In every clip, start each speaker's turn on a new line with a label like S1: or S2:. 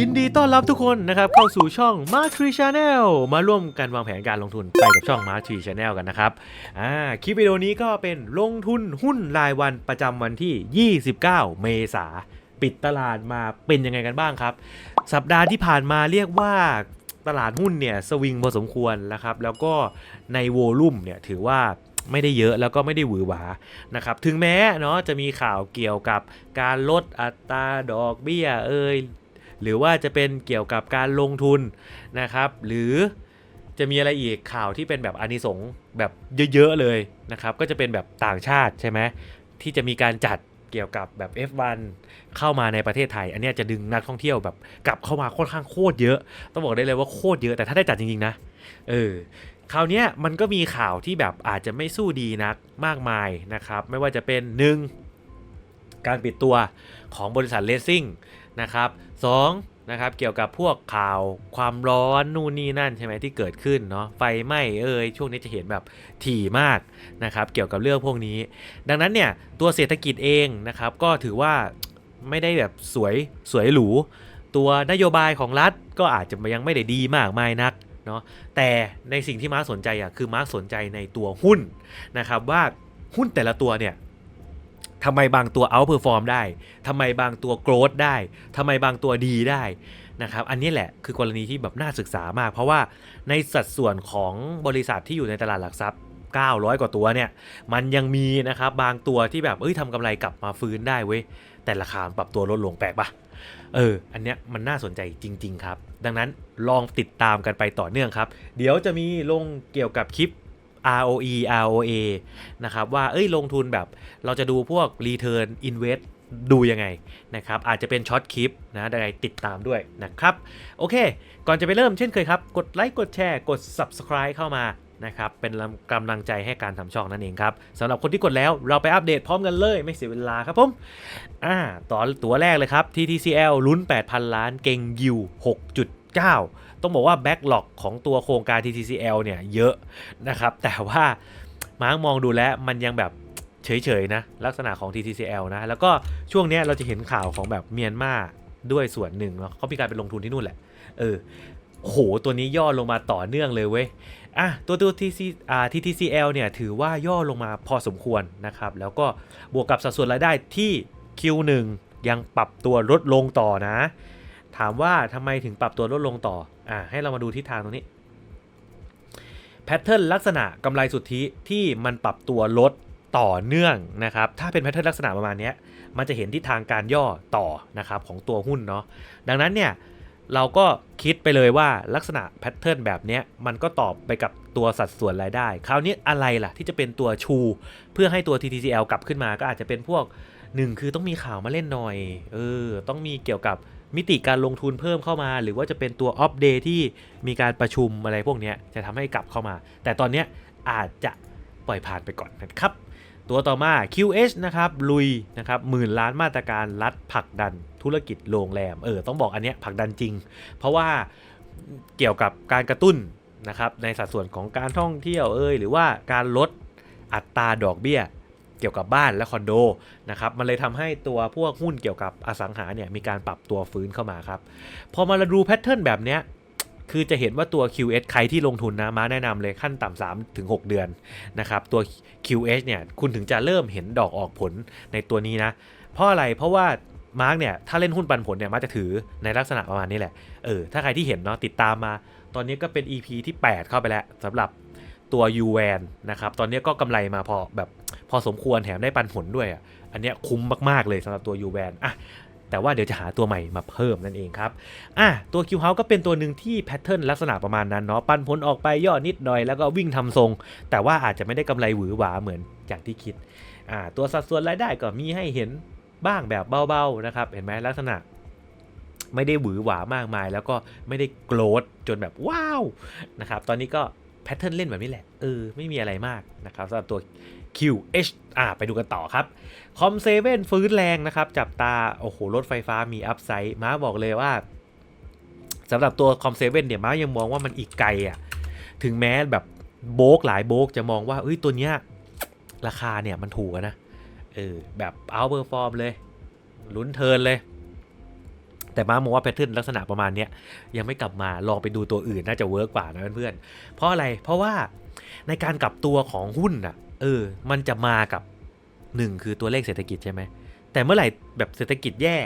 S1: ยินดีต้อนรับทุกคนนะครับเข้าสู่ช่อง m a r k Tree Channel มาร่วมกันวางแผนการลงทุนไปกับช่อง m a r k Tree Channel กันนะครับอ่าคลิปวิดีโอนี้ก็เป็นลงทุนหุ้นรายวันประจำวันที่ 29 เมษาปิดตลาดมาเป็นยังไงกันบ้างครับ สัปดาห์ที่ผ่านมาเรียกว่าตลาดหุ้นเนี่ยสวิงพอสมควรนะครับ แล้วก็ในโวลุ่มเนี่ยถือว่าไม่ได้เยอะแล้วก็ไม่ได้หวือหวานะครับ ถึงแม้เนาะจะมีข่าวเกี่ยวกับการลดอัตราดอกเบี้ยเอ่ย หรือว่าจะเป็นเกี่ยวกับการลงทุนนะครับ หรือจะมีอะไรอีกข่าวที่เป็นแบบอานิสงแบบเยอะๆเลยนะครับ ก็จะเป็นแบบต่างชาติใช่ไหมที่จะมีการจัดเกี่ยวกับแบบ F1 เข้ามาในประเทศไทย อันนี้จะดึงนักท่องเที่ยวแบบกลับเข้ามาค่อนข้างโคตรเยอะ ต้องบอกได้เลยว่าโคตรเยอะแต่ถ้าได้จัดจริงๆนะเออคราวนี้มันก็มีข่าวที่แบบอาจจะไม่สู้ดีนักมากมายนะครับ ไม่ว่าจะเป็น 1. การปิดตัวของบริษัทเลสซิ่ง นะครับสองนะครับเกี่ยวกับพวกข่าวความร้อนนู่นนี่นั่นใช่ไหมที่เกิดขึ้นเนาะไฟไหม้เอ่ยช่วงนี้จะเห็นแบบถี่มากนะครับเกี่ยวกับเรื่องพวกนี้ ดังนั้นเนี่ยตัวเศรษฐกิจเองนะครับก็ถือว่าไม่ได้แบบสวยสวยหรู ตัวนโยบายของรัฐก็อาจจะยังไม่ได้ดีมากมายนักเนาะแต่ในสิ่งที่มาร์คสนใจอะคือมาร์คสนใจในตัวหุ้นนะครับว่าหุ้นแต่ละตัวเนี่ย ทำไมบางตัว outperform ได้ทำไมบางตัว growth ได้ทำไมบางตัวดีได้นะครับ อันนี้แหละคือกรณีที่แบบน่าศึกษามาก เพราะว่าในสัดส่วนของบริษัทที่อยู่ในตลาดหลักทรัพย์ 900 กว่าตัวเนี่ยมันยังมีนะครับบางตัวที่แบบเอ้ยทำกำไรกลับมาฟื้นได้เว้ยแต่ราคาปรับตัวลดลงแปลกปะเออ อันเนี้ยมันน่าสนใจจริง ๆ ครับ ดังนั้นลองติดตามกันไปต่อเนื่องครับ เดี๋ยวจะมีลงเกี่ยวกับคลิป ROE ROA นะครับว่าเอ้ยลงทุนแบบเราจะดูพวก Return Invest ดูยังไงนะครับ อาจจะเป็นช็อตคลิปนะได้ติดตามด้วยนะครับ โอเค ก่อนจะไปเริ่มเช่นเคยครับ กดไลค์กดแชร์กด Subscribe เข้ามานะครับ เป็นกำลังใจให้การทำช่องนั่นเองครับสำหรับคนที่กดแล้วเราไปอัปเดตพร้อมกันเลยไม่เสียเวลาครับผมอ่าต่อตัวแรกเลยครับ TTCL ลุ้น 8,000 ล้านเก่งยิว6.9 ต้องบอกว่าแบ็กหลอกของตัวโครงการ TTCL เนี่ยเยอะนะครับ แต่ว่ามาร์กมองดูแล้วมันยังแบบเฉยๆนะลักษณะของ TTCL นะ แล้วก็ช่วงเนี้ยเราจะเห็นข่าวของแบบเมียนมาด้วยส่วนหนึ่งเนาะเขามีการไปลงทุนที่นู่นแหละ เออโหตัวนี้ย่อลงมาต่อเนื่องเลยเว้ยอะตัวตัว TC อ่า TTCL เนี่ยถือว่าย่อลงมาพอสมควรนะครับ แล้วก็บวกกับสัดส่วนรายได้ที่ Q1 ยังปรับตัวลดลงต่อนะ ถามว่าทำไมถึงปรับตัวลดลงต่อ อ่าให้เรามาดูทิศทางตรงนี้แพทเทิร์นลักษณะกำไรสุทธิที่มันปรับตัวลดต่อเนื่องนะครับ ถ้าเป็นแพทเทิร์นลักษณะประมาณนี้มันจะเห็นทิศทางการย่อต่อนะครับของตัวหุ้นเนาะดังนั้นเนี่ยเราก็คิดไปเลยว่าลักษณะแพทเทิร์นแบบนี้มันก็ตอบไปกับตัวสัดส่วนรายได้ คราวนี้อะไรล่ะที่จะเป็นตัวชู เพื่อให้ตัว TTCL กลับขึ้นมาก็อาจจะเป็นพวกหนึ่งคือต้องมีข่าวมาเล่นหน่อยเออต้องมีเกี่ยวกับ มิติการลงทุนเพิ่มเข้ามา หรือว่าจะเป็นตัวอัปเดตที่มีการประชุมอะไรพวกนี้จะทำให้กลับเข้ามา แต่ตอนนี้อาจจะปล่อยผ่านไปก่อนนะครับ ตัวต่อมา QH นะครับ ลุยนะครับหมื่นล้านมาตรการรัฐผลักดันธุรกิจโรงแรม เออ ต้องบอกอันเนี้ยผักดันจริง เพราะว่าเกี่ยวกับการกระตุ้นนะครับในสัดส่วนของการท่องเที่ยวเอยหรือว่าการลดอัตราดอกเบี้ย เกี่ยวกับบ้านและคอนโดนะครับมันเลยทำให้ตัวพวกหุ้นเกี่ยวกับอสังหาเนี่ยมีการปรับตัวฟื้นเข้ามาครับ พอมาดูแพทเทิร์นแบบเนี้ยคือจะเห็นว่าตัว QS ใครที่ลงทุนนะมาแนะนำเลยขั้นต่ำ3ถึง6เดือนนะครับตัว QS เนี่ยคุณถึงจะเริ่มเห็นดอกออกผลในตัวนี้นะ เพราะอะไรเพราะว่ามาร์กเนี่ยถ้าเล่นหุ้นปันผลเนี่ยมาร์กจะถือในลักษณะประมาณนี้แหละเออถ้าใครที่เห็นเนาะติดตามมา ตอนนี้ก็เป็น EP ที่ 8 เข้าไปแล้วสำหรับ ตัว u w a n นนะครับ ตอนนี้ก็กำไรมาพอแบบพอสมควรแถมได้ปันผลด้วยอะ อันเนี้ยคุ้มมาก ๆ เลยสำหรับตัว u w a n อะแต่ว่าเดี๋ยวจะหาตัวใหม่มาเพิ่มนั่นเองครับ อะตัว Q House ก็เป็นตัวหนึ่งที่แพทเทิร์นลักษณะประมาณนั้นเนาะ ปันผลออกไปย่อนิดหน่อยแล้วก็วิ่งทำทรง แต่ว่าอาจจะไม่ได้กำไรหวือหวาเหมือนอย่างที่คิด อ่า ตัวสัดส่วนรายได้ก็มีให้เห็นบ้างแบบเบาๆนะครับ เห็นไหมลักษณะ ไม่ได้หวือหวามากมาย แล้วก็ไม่ได้โกรธจนแบบว้าวนะครับ ตอนนี้ก็ แพทเทิร์นเล่นแบบนี้แหละ เออ ไม่มีอะไรมากนะครับสำหรับตัว QH อ่าไปดูกันต่อครับคอมเซเว่นฟื้นแรงนะครับ จับตา โอ้โห รถไฟฟ้ามีอัพไซด์ม้าบอกเลยว่าสำหรับตัวคอมเซเว่นเนี่ยม้ายังมองว่ามันอีกไกลอะถึงแม้แบบโบกหลายโบกจะมองว่าเอ้ยตัวเนี้ยราคาเนี่ยมันถูกนะ เออ แบบเอาเบอร์ฟอร์มเลยลุ้นเทินเลย แต่ม้ามองว่าแพทเทิร์นลักษณะประมาณนี้ยังไม่กลับมาลองไปดูตัวอื่นน่าจะเวิร์กกว่านะเพื่อนๆเพราะอะไรเพราะว่าในการกลับตัวของหุ้นอะเออมันจะมากับหนึ่งคือตัวเลขเศรษฐกิจใช่ไหมแต่เมื่อไหร่แบบเศรษฐกิจแย่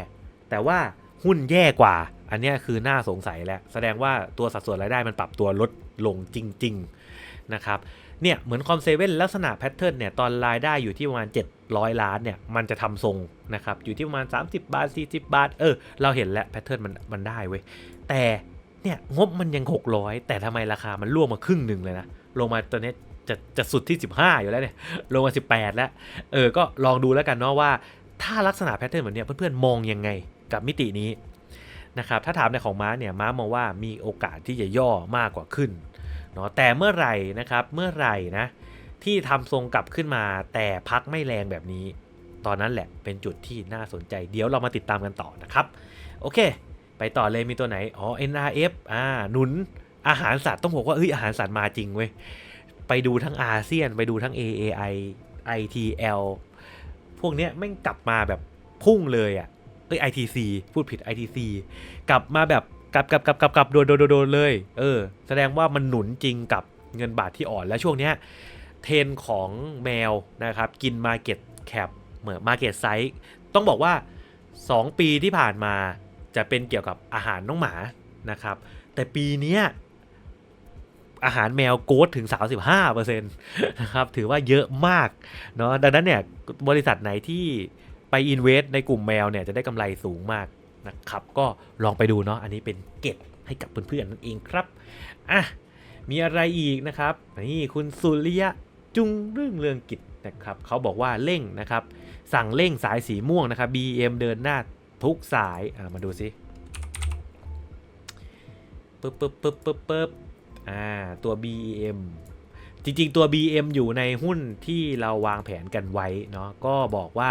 S1: แต่ว่าหุ้นแย่กว่า อันนี้คือน่าสงสัยแล้วแสดงว่าตัวสัดส่วนรายได้มันปรับตัวลดลงจริง ๆนะครับ เนี่ยเหมือนคอมเซเว่นลักษณะแพทเทิร์นเนี่ยตอนรายได้อยู่ที่ประมาณ 700 ล้านเนี่ยมันจะทำทรงนะครับอยู่ที่ประมาณ 30 บาท 40 บาท เออ เราเห็นแล้วแพทเทิร์นมันมันได้เว้ยแต่เนี่ยงบมันยัง 600 แต่ทำไมราคามันร่วงมาครึ่งหนึ่งเลยนะลงมาตอนนี้จะจะสุดที่ 15 อยู่แล้วเนี่ยลงมา 18 แล้วเออก็ลองดูแล้วกันเนาะว่าถ้าลักษณะแพทเทิร์นแบบเนี้ยเพื่อนๆมองยังไงกับมิตินี้นะครับถ้าถามในของม้าเนี่ยม้ามองว่ามีโอกาสที่จะย่อมากกว่าขึ้น เนาะแต่เมื่อไหร่นะครับเมื่อไหร่นะที่ทำทรงกลับขึ้นมา แต่พักไม่แรงแบบนี้ ตอนนั้นแหละเป็นจุดที่น่าสนใจ เดี๋ยวเรามาติดตามกันต่อนะครับ โอเค ไปต่อเลยมีตัวไหน อ๋อ NRF อ่าหนุนอาหารสัตว์ต้องบอกว่าเอ้ยอาหารสัตว์มาจริงเว้ยไปดูทั้งอาเซียน ไปดูทั้ง AAI ITL พวกเนี้ยแม่งกลับมาแบบพุ่งเลยอะ่ะเอ้ย ITC พูดผิด ITC กลับมาแบบ กลับกลับกลับกลับกลับโดนโดนโดนเลย เออ แสดงว่ามันหนุนจริงกับเงินบาทที่อ่อนและช่วงเนี้ยเทรนของแมวนะครับ กิน Market Cap เหมือน Market Size ต้องบอกว่า 2 ปีที่ผ่านมาจะเป็นเกี่ยวกับอาหารน้องหมานะครับ แต่ปีนี้อาหารแมวโกดถึง 35%นะครับ ถือว่าเยอะมากเนาะดังนั้นเนี่ยบริษัทไหนที่ไปอินเวสในกลุ่มแมวเนี่ยจะได้กำไรสูงมาก นะครับ ก็ลองไปดูเนาะอันนี้เป็นเก็บให้กับเพื่อนๆนั่นเองครับอะมีอะไรอีกนะครับนี่คุณสุริยะจุงเรื่องเรืองกิจนะครับเขาบอกว่าเร่งนะครับ สั่งเร่งสายสีม่วงนะครับ BM เดินหน้าทุกสายอ่ามาดูสิปึ๊บปึ๊บปึ๊บปึ๊บปึ๊บอ่าตัว BM จริงๆตัว BM อยู่ในหุ้นที่เราวางแผนกันไว้เนาะก็บอกว่า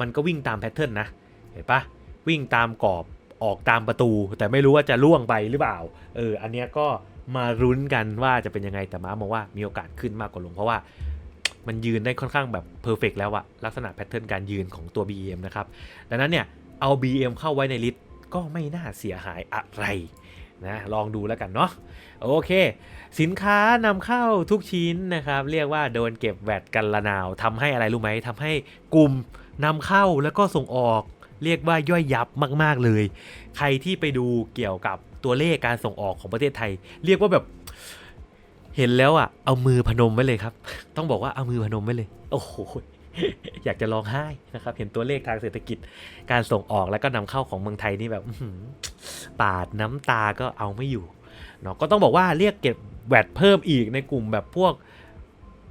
S1: มันก็วิ่งตามแพทเทิร์นนะ เห็นปะ วิ่งตามกรอบออกตามประตู แต่ไม่รู้ว่าจะล่วงไปหรือเปล่า เออ อันเนี้ยก็มารุ้นกันว่าจะเป็นยังไงแต่ม้ามองว่ามีโอกาสขึ้นมากกว่าลง เพราะว่ามันยืนได้ค่อนข้างแบบเพอร์เฟกแล้วอะลักษณะแพทเทิร์นการยืนของตัว BM นะครับ ดังนั้นเนี่ยเอา BM เข้าไว้ในลิสต์ก็ไม่น่าเสียหายอะไรนะลองดูแล้วกันเนาะโอเค สินค้านำเข้าทุกชิ้นนะครับ เรียกว่าโดนเก็บแวดกันละนาวทำให้อะไรรู้ไหมทำให้กลุ่มนำเข้าแล้วก็ส่งออก เรียกว่าย่อยยับมาก ๆเลย ใครที่ไปดูเกี่ยวกับตัวเลขการส่งออกของประเทศไทย เรียกว่าแบบเห็นแล้วอะเอามือพนมไว้เลยครับ ต้องบอกว่าเอามือพนมไว้เลย โอ้โหอยากจะร้องไห้นะครับ เห็นตัวเลขทางเศรษฐกิจ การส่งออกแล้วก็นำเข้าของเมืองไทยนี่แบบปาดน้ำตาก็เอาไม่อยู่เนาะก็ต้องบอกว่าเรียกเก็บแวดเพิ่มอีกในกลุ่มแบบพวก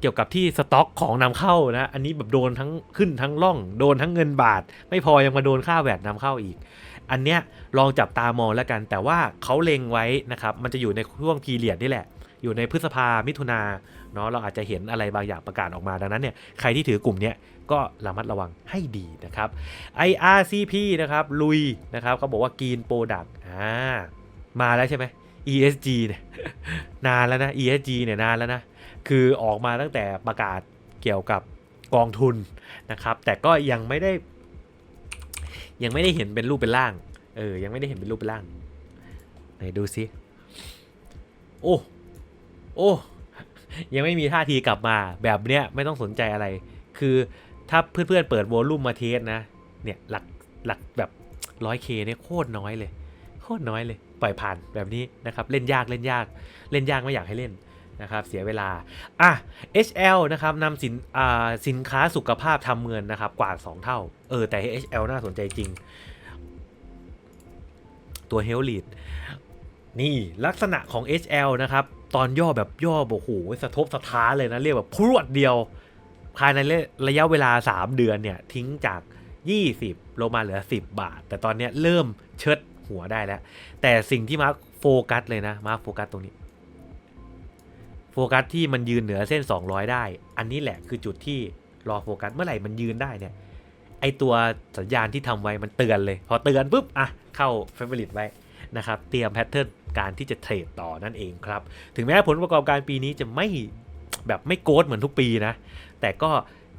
S1: เกี่ยวกับที่สต็อกของนำเข้านะ อันนี้แบบโดนทั้งขึ้นทั้งล่อง โดนทั้งเงินบาท ไม่พอยังมาโดนค่าแวดนำเข้าอีก อันเนี้ยลองจับตามองแล้วกัน แต่ว่าเขาเล็งไว้นะครับ มันจะอยู่ในช่วงพีเรียดนี่แหละ อยู่ในพฤษภามิถุนาเนาะ เราอาจจะเห็นอะไรบางอย่างประกาศออกมา ดังนั้นเนี่ย ใครที่ถือกลุ่มเนี้ยก็ระมัดระวังให้ดีนะครับ IRCP นะครับ ลุยนะครับเขาบอกว่า Green Product อ่า มาแล้วใช่ไหม ESG เนี่ย นานแล้วนะ ESG เนี่ยนานแล้วนะ คือออกมาตั้งแต่ประกาศเกี่ยวกับกองทุนนะครับ แต่ก็ยังไม่ได้ ยังไม่ได้เห็นเป็นรูปเป็นร่าง เออ ยังไม่ได้เห็นเป็นรูปเป็นร่าง ไหนดูซิ โอ้ โอ้ ยังไม่มีท่าทีกลับมาแบบเนี้ยไม่ต้องสนใจอะไร คือถ้าเพื่อนๆเปิดโวลูมมาเทสนะ เนี่ยหลักหลักแบบ 100k เนี่ยโคตรน้อยเลย โคตรน้อยเลย ปล่อยผ่านแบบนี้นะครับ เล่นยากเล่นยาก เล่นยากไม่อยากให้เล่น นะครับเสียเวลาอะ HL นะครับนำสินอ่าสินค้าสุขภาพทำเงินนะครับกว่า 2 เท่า เออแต่ HL น่าสนใจจริง ตัว h e a l t h Lead นี่ลักษณะของ HL นะครับ ตอนย่อแบบย่อโอ้โหสะทบสะท้านเลยนะ เรียกแบบพรวดเดียว ภายในระยะเวลา 3 เดือนเนี่ย ทิ้งจาก 20 ลงมาเหลือ 10 บาท แต่ตอนเนี้ยเริ่มเชิดหัวได้แล้ว แต่สิ่งที่มาร์คโฟกัสเลยนะ มาร์คโฟกัสตรงนี้ โฟกัสที่มันยืนเหนือเส้น 200 ได้ อันนี้แหละคือจุดที่รอโฟกัสเมื่อไหร่มันยืนได้เนี่ยไอตัวสัญญาณที่ทำไว้มันเตือนเลย พอเตือนปุ๊บอะเข้าเฟเวอริตไว้นะครับเตรียมแพทเทิร์นการที่จะเทรดต่อนั่นเองครับ ถึงแม้ผลประกอบการปีนี้จะไม่แบบไม่โกดเหมือนทุกปีนะ แต่ก็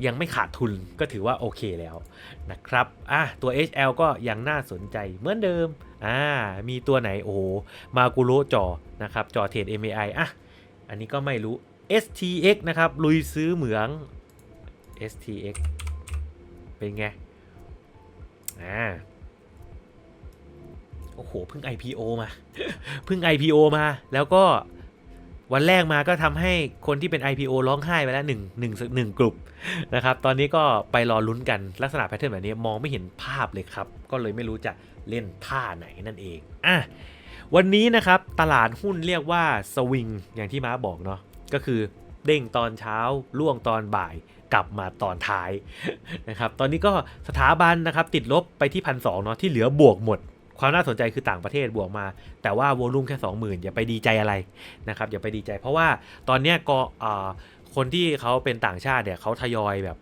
S1: ยังไม่ขาดทุนก็ถือว่าโอเคแล้วนะครับอะตัว HL ก็ยังน่าสนใจเหมือนเดิมอ่ามีตัวไหนโอ้โหมากุโรจอนะครับจอเทรด MAI อะ อันนี้ก็ไม่รู้ STX นะครับ ลุยซื้อเหมือง STX เป็นไง อ่า โอ้โห เพิ่ง IPO มา เพิ่ง IPO มา แล้วก็วันแรกมาก็ทำให้คนที่เป็น IPO ร้องไห้ไปแล้วหนึ่งหนึ่งหนึ่งกลุ่มนะครับ ตอนนี้ก็ไปรอลุ้นกันลักษณะแพทเทิร์นแบบนี้มองไม่เห็นภาพเลยครับ ก็เลยไม่รู้จะเล่นท่าไหนนั่นเอง อะ วันนี้นะครับตลาดหุ้นเรียกว่าสวิงอย่างที่ม้าบอกเนาะก็คือเด้งตอนเช้าล่วงตอนบ่ายกลับมาตอนท้ายนะครับตอนนี้ก็สถาบันนะครับติดลบไปที่พันสเนาะที่เหลือบวกหมด ความน่าสนใจคือต่างประเทศบวกมา แต่ว่าโวลุ่มแค่ 20,000 อย่าไปดีใจอะไรนะครับอย่าไปดีใจ เพราะว่าตอนนี้ก็คนที่เขาเป็นต่างชาติเนี่ยเขาทยอยแบบ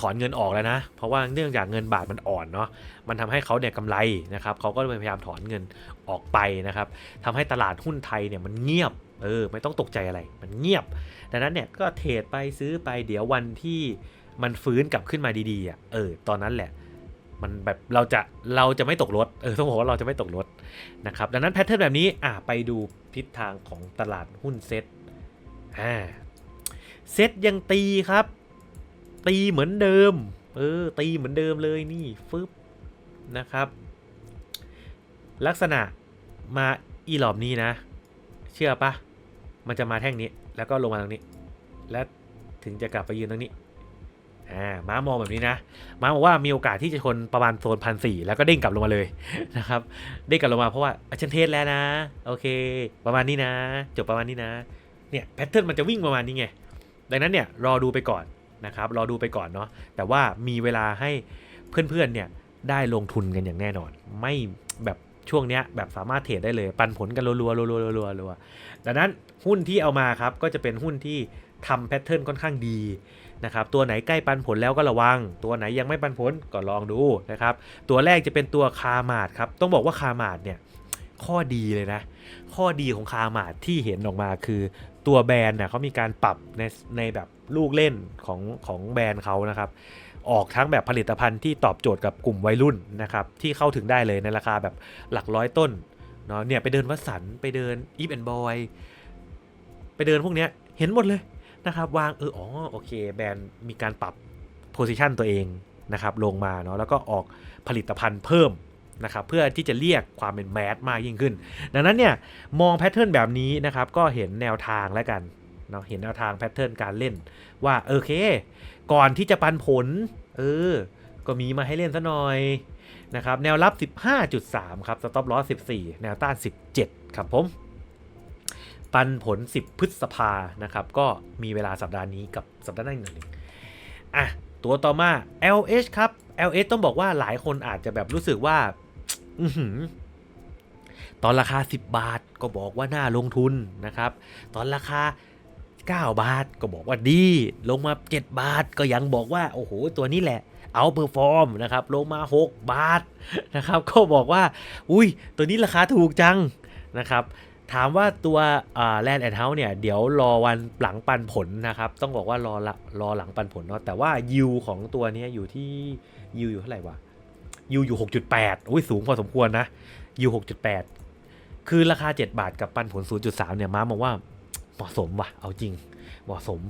S1: ถอนเงินออกแล้วนะ เพราะว่าเนื่องจากเงินบาทมันอ่อนเนาะมันทำให้เขาเนี่ยกำไรนะครับเขาก็พยายามถอนเงินออกไปนะครับทำให้ตลาดหุ้นไทยเนี่ยมันเงียบเออไม่ต้องตกใจอะไรมันเงียบ ดังนั้นเนี่ยก็เทรดไปซื้อไปเดี๋ยววันที่มันฟื้นกลับขึ้นมาดีๆอะเออตอนนั้นแหละมันแบบเราจะเราจะไม่ตกรถเออต้องบอกว่าเราจะไม่ตกรถนะครับดังนั้นแพทเทิร์นแบบนี้อะไปดูทิศทางของตลาดหุ้นเซ็ตอ่าเซ็ตยังตีครับ ตีเหมือนเดิม เออ ตีเหมือนเดิมเลยนี่ฟึบนะครับ ลักษณะมาอีหลอบนี้นะ เชื่อปะมันจะมาแท่งนี้ แล้วก็ลงมาตรงนี้ และถึงจะกลับไปยืนตรงนี้อ่าม้ามองแบบนี้นะ ม้าบอกว่ามีโอกาสที่จะชนประมาณโซนพันสี่แล้วก็เด้งกลับลงมาเลยนะครับ เด้งกลับลงมาเพราะว่าอะฉันเทสแล้วนะ โอเค ประมาณนี้นะ จบประมาณนี้นะ เนี่ยแพทเทิร์นมันจะวิ่งประมาณนี้ไง ดังนั้นเนี่ยรอดูไปก่อน นะครับรอดูไปก่อนเนาะแต่ว่ามีเวลาให้เพื่อนๆเนี่ยได้ลงทุนกันอย่างแน่นอน ไม่แบบช่วงเนี้ยแบบสามารถเทรดได้เลย ปันผลกันรัวๆรัวๆรัวๆรัวๆดังนั้นหุ้นที่เอามาครับก็จะเป็นหุ้นที่ทำแพทเทิร์นค่อนข้างดีนะครับตัวไหนใกล้ปันผลแล้วก็ระวัง ตัวไหนยังไม่ปันผลก็ลองดูนะครับตัวแรกจะเป็นตัวคาร์มาดครับต้องบอกว่าคาร์มาดเนี่ยข้อดีเลยนะ ข้อดีของคาร์มาดที่เห็นออกมาคือ ตัวแบรนด์เนี่ยเขามีการปรับในในแบบลูกเล่นของของแบรนด์เขานะครับ ออกทั้งแบบผลิตภัณฑ์ที่ตอบโจทย์กับกลุ่มวัยรุ่นนะครับที่เข้าถึงได้เลยในราคาแบบหลักร้อยต้นเนาะเนี่ยไปเดินวัสันไปเดินอีฟแอนด์บอยไปเดินพวกเนี้ยเห็นหมดเลยนะครับ วางเอออ๋อโอเค แบรนด์มีการปรับโพซิชันตัวเองนะครับลงมาเนาะแล้วก็ออกผลิตภัณฑ์เพิ่ม นะครับเพื่อที่จะเรียกความเป็นแมสมากยิ่งขึ้น ดังนั้นเนี่ยมองแพทเทิร์นแบบนี้นะครับก็เห็นแนวทางแล้วกันเนาะเห็นแนวทางแพทเทิร์นการเล่นว่าโอเค ก่อนที่จะปันผลเออก็มีมาให้เล่นซะหน่อยนะครับแนวรับ 15.3 ครับสต็อปลอส14 แนวต้าน 17 ครับผม ปันผล 10 พฤษภานะครับ ก็มีเวลาสัปดาห์นี้กับสัปดาห์หน้าอีกหนึ่งอะ ตัวต่อมา LH ครับ LH ต้องบอกว่าหลายคนอาจจะแบบรู้สึกว่า อืตอนราคา 10 บาทก็บอกว่าน่าลงทุนนะครับ ตอนราคา 9 บาทก็บอกว่าดี ลงมา 7 บาทก็ยังบอกว่า โอ้โห ตัวนี้แหละ เอาเปอร์ฟอร์มนะครับ ลงมา 6 บาทนะครับ ก็บอกว่า อุ้ย ตัวนี้ราคาถูกจังนะครับถามว่าตัวแลนด์แอนด์เฮาส์เนี่ย เดี๋ยวรอวันหลังปันผลนะครับ ต้องบอกว่ารอละรอหลังปันผลเนาะแต่ว่ายิวของตัวนี้อยู่ที่ยิวอยู่เท่าไหร่วะ ยิวอยู่ 6.8อุ้ยสูงพอสมควรนะยิว6.8 คือราคา 7 บาทกับปันผล 0.3 เนี่ยม้ามองว่าเหมาะสมว่ะ เอาจริง เหมาะสม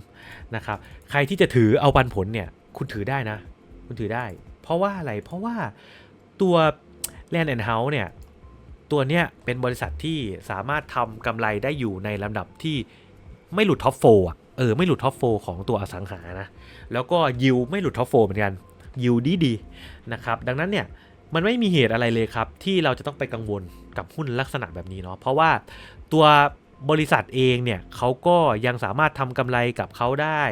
S1: นะครับ ใครที่จะถือเอาปันผลเนี่ย คุณถือได้นะ คุณถือได้ เพราะว่าอะไร เพราะว่าตัว Land and House เนี่ย ตัวเนี้ยเป็นบริษัทที่สามารถทำกำไรได้อยู่ในลำดับที่ไม่หลุดท็อปโฟอะ เออ ไม่หลุดท็อปโฟของตัวอสังหานะ แล้วก็ยิวไม่หลุดท็อปโฟเหมือนกัน ยิวดีดีนะครับดังนั้นเนี่ยมันไม่มีเหตุอะไรเลยครับ ที่เราจะต้องไปกังวลกับหุ้นลักษณะแบบนี้เนาะเพราะว่าตัวบริษัทเองเนี่ยเขาก็ยังสามารถทำกำไรกับเขาได้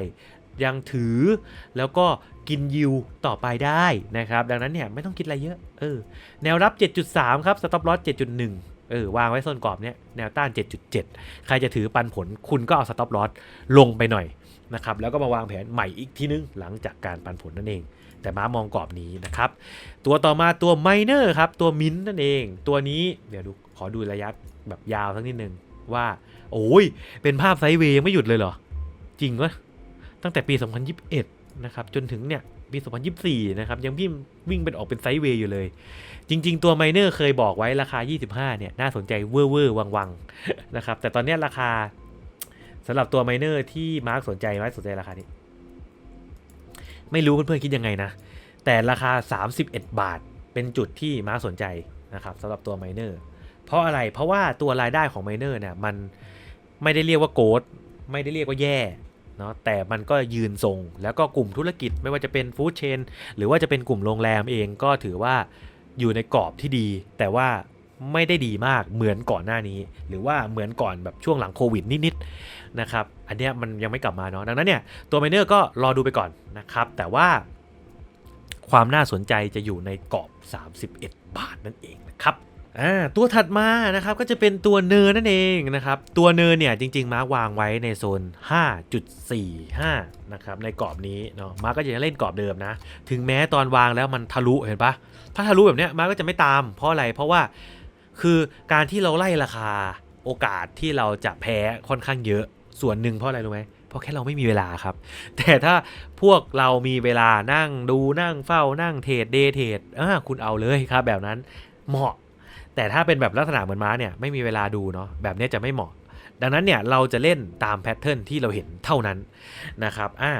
S1: ยังถือแล้วก็กินยิวต่อไปได้นะครับ ดังนั้นเนี่ยไม่ต้องคิดอะไรเยอะเออแนวรับ 7.3 ครับสต็อปลอส7.1เออวางไว้โซนกรอบเนี่ยแนวต้าน 7.7 ใครจะถือปันผลคุณก็เอาสต็อปลอสลงไปหน่อยนะครับแล้วก็มาวางแผนใหม่อีกทีนึงหลังจากการปันผลนั่นเอง แต่ม้ามองกรอบนี้นะครับ ตัวต่อมาตัวไมเนอร์ครับ ตัวมินนั่นเอง ตัวนี้เดี๋ยวดูขอดูระยะแบบยาวสักนิดนึงว่า โอ้ย เป็นภาพไซด์เวย์ยังไม่หยุดเลยเหรอ จริงวะตั้งแต่ปี 2021 นะครับ จนถึงเนี่ยปี 2024 นะครับ ยังวิ่งวิ่งเป็นออกเป็นไซด์เวย์อยู่เลย จริง ๆ ตัวไมเนอร์เคยบอกไว้ราคา 25 เนี่ย น่าสนใจเว่อร์เวอร์วังวังๆนะครับ แต่ตอนเนี้ยราคาสำหรับตัวไมเนอร์ที่มาร์กสนใจมาร์กสนใจราคานี้ ไม่รู้เพื่อนๆคิดยังไงนะ แต่ราคา 31 บาทเป็นจุดที่มาสนใจนะครับสำหรับตัวไมเนอร์เพราะอะไรเพราะว่าตัวรายได้ของไมเนอร์เนี่ยมันไม่ได้เรียกว่าโกดไม่ได้เรียกว่าแย่เนาะแต่มันก็ยืนทรง แล้วก็กลุ่มธุรกิจไม่ว่าจะเป็นฟู้ดเชนหรือว่าจะเป็นกลุ่มโรงแรมเองก็ถือว่าอยู่ในกรอบที่ดี แต่ว่า ไม่ได้ดีมากเหมือนก่อนหน้านี้ หรือว่าเหมือนก่อนแบบช่วงหลังโควิดนิดๆนะครับอันเนี้ยมันยังไม่กลับมาเนาะดังนั้นเนี่ยตัวไมเนอร์ก็รอดูไปก่อนนะครับแต่ว่าความน่าสนใจจะอยู่ในกรอบ 31 บาทนั่นเองนะครับตัวถัดมานะครับก็จะเป็นตัวเนอร์นั่นเองนะครับตัวเนอร์เนี่ยจริง ๆ มาร์วางไว้ในโซน 5.45 นะครับในกรอบนี้เนาะมาร์ก็จะเล่นกรอบเดิมนะ ถึงแม้ตอนวางแล้วมันทะลุเห็นปะถ้าทะลุแบบเนี้ยมาร์ก็จะไม่ตามเพราะอะไรเพราะว่า คือการที่เราไล่ราคาโอกาสที่เราจะแพ้ค่อนข้างเยอะส่วนหนึ่งเพราะอะไรรู้ไหมเพราะแค่เราไม่มีเวลาครับ แต่ถ้าพวกเรามีเวลานั่งดูนั่งเฝ้านั่งเทรดเดเทรดอ่าคุณเอาเลยครับแบบนั้นเหมาะ แต่ถ้าเป็นแบบลักษณะเหมือนม้าเนี่ยไม่มีเวลาดูเนาะแบบนี้จะไม่เหมาะ ดังนั้นเนี่ยเราจะเล่นตามแพทเทิร์นที่เราเห็นเท่านั้นนะครับอ่า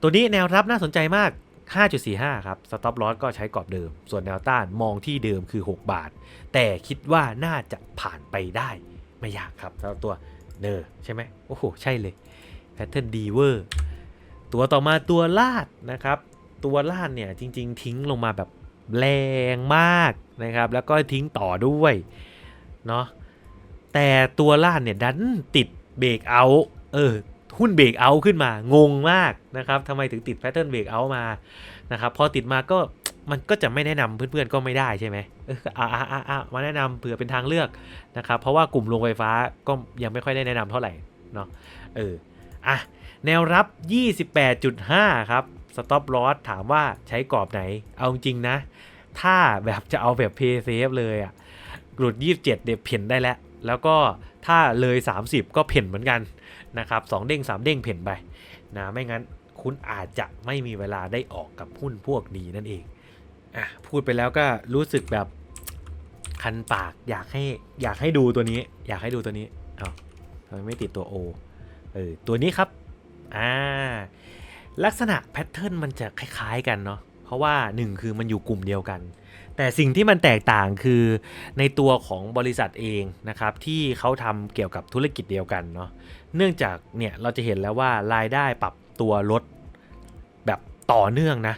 S1: ตัวนี้แนวรับน่าสนใจมาก 5.45 ครับ สต็อปลอสก็ใช้กรอบเดิม ส่วนแนวต้านมองที่เดิมคือ 6 บาท แต่คิดว่าน่าจะผ่านไปได้ ไม่ยากครับสำหรับตัวเนอร์ใช่ไหมโอ้โห ใช่เลยแพทเทิร์นดีเวอร์ตัวต่อมาตัวลาดนะครับ ตัวลาดเนี่ยจริง ๆ ทิ้งลงมาแบบแรงมากนะครับ แล้วก็ทิ้งต่อด้วยเนาะแต่ตัวลาดเนี่ยดันติดเบรกเอาเออ หุ้นเบรกเอาขึ้นมา งงมากนะครับทำไมถึงติดแพทเทิร์นเบรกเอามานะครับพอติดมาก็มันก็จะไม่แนะนำเพื่อนๆก็ไม่ได้ใช่ไหมเอออ่าอ่าอ่าอ่ามาแนะนำเผื่อเป็นทางเลือกนะครับ เพราะว่ากลุ่มโรงไฟฟ้าก็ยังไม่ค่อยได้แนะนำเท่าไหร่เนาะเอออะแนวรับ 28.5 ครับสต็อปลอสถามว่าใช้กรอบไหน เอาจริงนะ ถ้าแบบจะเอาแบบเพย์เซฟเลยอะ่ะหลุด 27 เดี๋ยวเพ่นได้แล้ว แล้วก็ถ้าเลย 30 ก็เพ่นเหมือนกันนะครับ2เด้ง3 เด้งเพ่นไปนะไม่งั้นคุณอาจจะไม่มีเวลาได้ออกกับหุ้นพวกนี้นั่นเองอะพูดไปแล้วก็รู้สึกแบบคันปากอยากให้อยากให้ดูตัวนี้ อยากให้ดูตัวนี้เอาวทำไมไม่ติดตัว O เออตัวนี้ครับอ่าลักษณะแพทเทิร์นมันจะคล้าย ๆ กันเนาะเพราะว่า 1 คือมันอยู่กลุ่มเดียวกัน แต่สิ่งที่มันแตกต่างคือในตัวของบริษัทเองนะครับที่เขาทำเกี่ยวกับธุรกิจเดียวกันเนาะเนื่องจากเนี่ยเราจะเห็นแล้วว่ารายได้ปรับตัวลดแบบต่อเนื่องนะ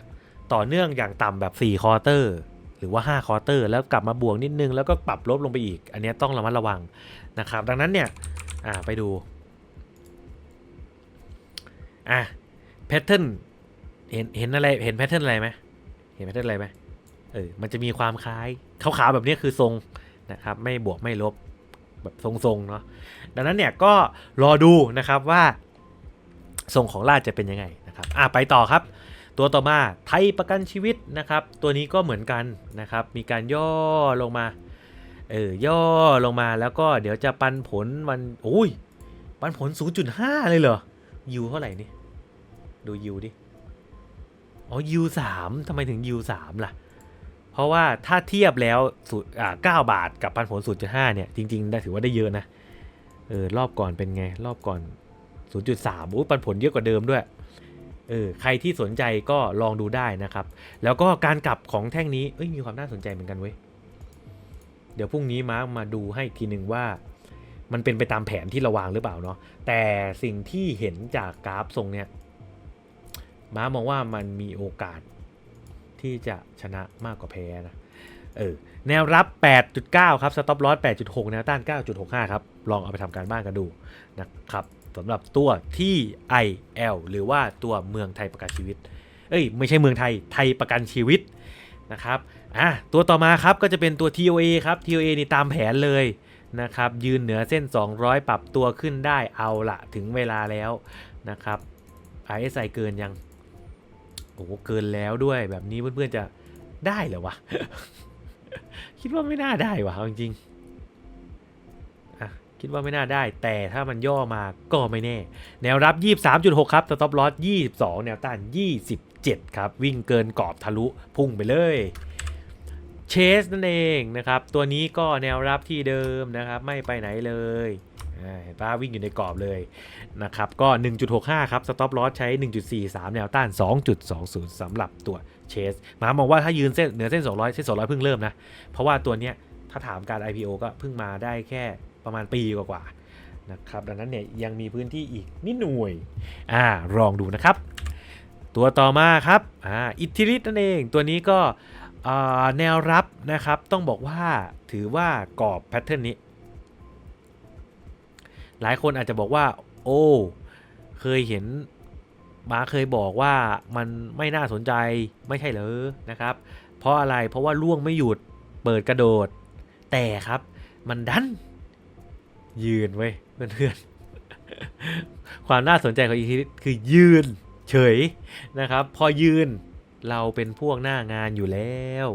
S1: ต่อเนื่องอย่างต่ำแบบ4ควอเตอร์หรือว่า 5ควอเตอร์แล้วกลับมาบวกนิดนึงแล้วก็ปรับลบลงไปอีก อันนี้ต้องระมัดระวังนะครับ ดังนั้นเนี่ยไปดูอะแพทเทิร์นเห็นเห็นอะไรเห็นแพทเทิร์นอะไรไหมเห็นแพทเทิร์นอะไรไหม เออมันจะมีความคล้ายขาวๆแบบนี้คือทรงนะครับไม่บวกไม่ลบแบบทรงๆเนาะดังนั้นเนี่ยก็รอดูนะครับว่าทรงของลาดจะเป็นยังไงนะครับอะไปต่อครับ ตัวต่อมาไทยประกันชีวิตนะครับ ตัวนี้ก็เหมือนกันนะครับมีการย่อลงมาเออย่อลงมาแล้วก็เดี๋ยวจะปันผลมันโอ้ยปันผล 0.5 เลยเหรอยูเท่าไหร่นี่ดูยูดิอ๋อ U 3ทำไมถึง U 3ล่ะ เพราะว่าถ้าเทียบแล้วศูนย์อ่า9บาทกับปันผล0.5เนี่ยจริงๆได้ถือว่าได้เยอะนะเออรอบก่อนเป็นไง รอบก่อน 0.3อู้ปันผลเยอะกว่าเดิมด้วยเออใครที่สนใจก็ลองดูได้นะครับ แล้วก็การกลับของแท่งนี้เอ้ยมีความน่าสนใจเหมือนกันเว้ยเดี๋ยวพรุ่งนี้มามาดูให้ทีหนึ่งว่า มันเป็นไปตามแผนที่เราวางหรือเปล่าเนาะแต่สิ่งที่เห็นจากกราฟทรงเนี่ยม้ามองว่ามันมีโอกาส ที่จะชนะมากกว่าแพ้นะเออแนวรับ 8.9 ครับ สต็อปลอส8.6 แนวต้าน 9.65 ครับ ลองเอาไปทำการบ้านกันดูนะครับสำหรับตัวที่ IL หรือว่าตัวเมืองไทยประกันชีวิต เอ้ย ไม่ใช่เมืองไทย ไทยประกันชีวิตนะครับ อะ ตัวต่อมาครับก็จะเป็นตัว TOA ครับ TOA นี่ตามแผนเลยนะครับ ยืนเหนือเส้น 200 ปรับตัวขึ้นได้ เอาละถึงเวลาแล้วนะครับ RSI เกินยัง โอ้โหเกินแล้วด้วยแบบนี้เพื่อนๆจะได้เหรอวะ คิดว่าไม่น่าได้วะจริงๆคิดว่าไม่น่าได้ แต่ถ้ามันย่อมาก็ไม่แน่ แนวรับ 23.6 ครับสต็อปลอส22 แนวต้าน 27 ครับ วิ่งเกินกรอบทะลุพุ่งไปเลยเชสนั่นเองนะครับ ตัวนี้ก็แนวรับที่เดิมนะครับ ไม่ไปไหนเลย เห็นปะวิ่งอยู่ในกรอบเลยนะครับ ก็ 1.65 ครับ สต็อปลอสใช้ 1.43 แนวต้าน 2.20สำหรับตัวเชสหมามองว่าถ้ายืนเส้นเหนือเส้น 200 เส้น 200 เพิ่งเริ่มนะ เพราะว่าตัวเนี้ยถ้าถามการ IPO ก็เพิ่งมาได้แค่ประมาณปีกว่าๆนะครับ ดังนั้นเนี่ยยังมีพื้นที่อีกนิดหน่วย อ่าลองดูนะครับ ตัวต่อมาครับ อ่า อิทธิฤทธิ์นั่นเอง ตัวนี้ก็แนวรับนะครับ ต้องบอกว่าถือว่ากรอบแพทเทิร์นนี้ หลายคนอาจจะบอกว่า โอ้เคยเห็นมาเคยบอกว่ามันไม่น่าสนใจไม่ใช่เหรอนะครับ เพราะอะไรเพราะว่าล่วงไม่หยุดเปิดกระโดด แต่ครับ มันดัน ยืนเว้ยเพื่อนๆความน่าสนใจของอีทีคือยืนเฉยนะครับ พอยืนเราเป็นพวกหน้างานอยู่แล้ว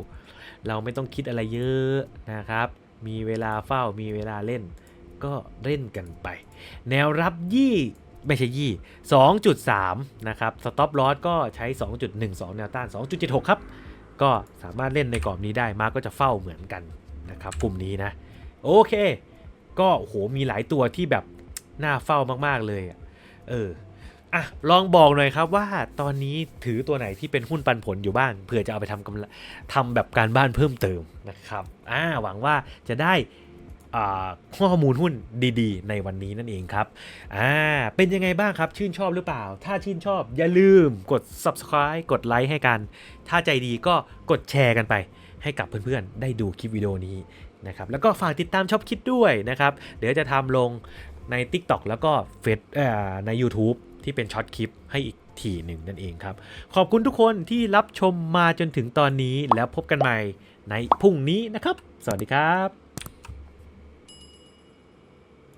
S1: เราไม่ต้องคิดอะไรเยอะนะครับ มีเวลาเฝ้ามีเวลาเล่น ก็เล่นกันไป แนวรับยี่ไม่ใช่ยี่2.3 นะครับ สต็อปลอสก็ใช้ 2.12 แนวต้าน 2.76 ครับ ก็สามารถเล่นในกรอบนี้ได้ มาก็จะเฝ้าเหมือนกันนะครับกลุ่มนี้นะ โอเค ก็โหมีหลายตัวที่แบบน่าเฝ้ามากๆเลยเอออะลองบอกหน่อยครับว่าตอนนี้ถือตัวไหนที่เป็นหุ้นปันผลอยู่บ้างเผื่อจะเอาไปทำกำไรทำแบบการบ้านเพิ่มเติมนะครับอ่าหวังว่าจะได้ ข้อมูลหุ้นดีๆ ในวันนี้นั่นเองครับอ่าเป็นยังไงบ้างครับ ชื่นชอบหรือเปล่า ถ้าชื่นชอบอย่าลืมกด subscribe กดไลค์ให้กัน ถ้าใจดีก็กดแชร์กันไป ให้กับเพื่อนๆ ได้ดูคลิปวิดีโอนี้นะครับแล้วก็ฝากติดตามชอบคิดด้วยนะครับ เดี๋ยวจะทำลงใน TikTok แล้วก็เฟซใน YouTube ที่เป็นช็อตคลิปให้อีกทีหนึ่งนั่นเองครับ ขอบคุณทุกคนที่รับชมมาจนถึงตอนนี้แล้วพบกันใหม่ในพรุ่งนี้นะครับ สวัสดีครับ